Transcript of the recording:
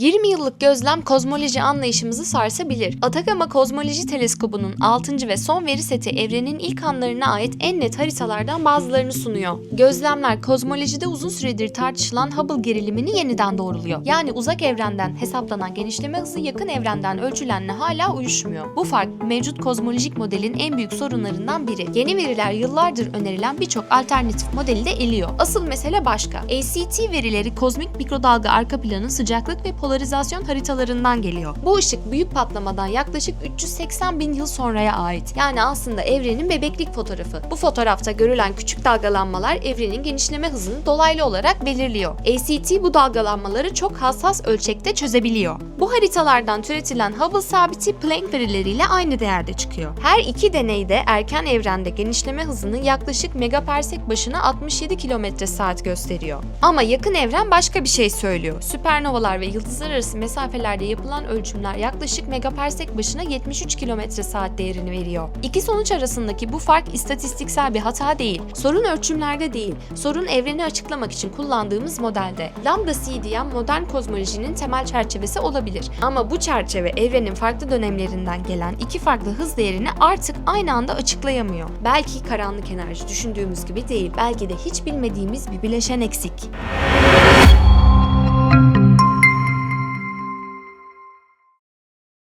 20 yıllık gözlem kozmoloji anlayışımızı sarsabilir. Atacama Kozmoloji Teleskobu'nun 6. ve son veri seti evrenin ilk anlarına ait en net haritalardan bazılarını sunuyor. Gözlemler kozmolojide uzun süredir tartışılan Hubble gerilimini yeniden doğruluyor. Yani uzak evrenden hesaplanan genişleme hızı yakın evrenden ölçülenle hala uyuşmuyor. Bu fark mevcut kozmolojik modelin en büyük sorunlarından biri. Yeni veriler yıllardır önerilen birçok alternatif modeli de eliyor. Asıl mesele başka. ACT verileri kozmik mikrodalga arka planın sıcaklık ve polarizasyon haritalarından geliyor. Bu ışık büyük patlamadan yaklaşık 380 bin yıl sonraya ait. Yani aslında evrenin bebeklik fotoğrafı. Bu fotoğrafta görülen küçük dalgalanmalar evrenin genişleme hızını dolaylı olarak belirliyor. ACT bu dalgalanmaları çok hassas ölçekte çözebiliyor. Bu haritalardan türetilen Hubble sabiti Planck verileriyle aynı değerde çıkıyor. Her iki deneyde erken evrende genişleme hızını yaklaşık megaparsek başına 67 km saat gösteriyor. Ama yakın evren başka bir şey söylüyor. Süpernovalar ve yıldızlar arası mesafelerde yapılan ölçümler yaklaşık megaparsek başına 73 km saat değerini veriyor. İki sonuç arasındaki bu fark istatistiksel bir hata değil. Sorun ölçümlerde değil. Sorun evreni açıklamak için kullandığımız modelde. Lambda CDM modern kozmolojinin temel çerçevesi olabilir. Ama bu çerçeve evrenin farklı dönemlerinden gelen iki farklı hız değerini artık aynı anda açıklayamıyor. Belki karanlık enerji düşündüğümüz gibi değil. Belki de hiç bilmediğimiz bir bileşen eksik.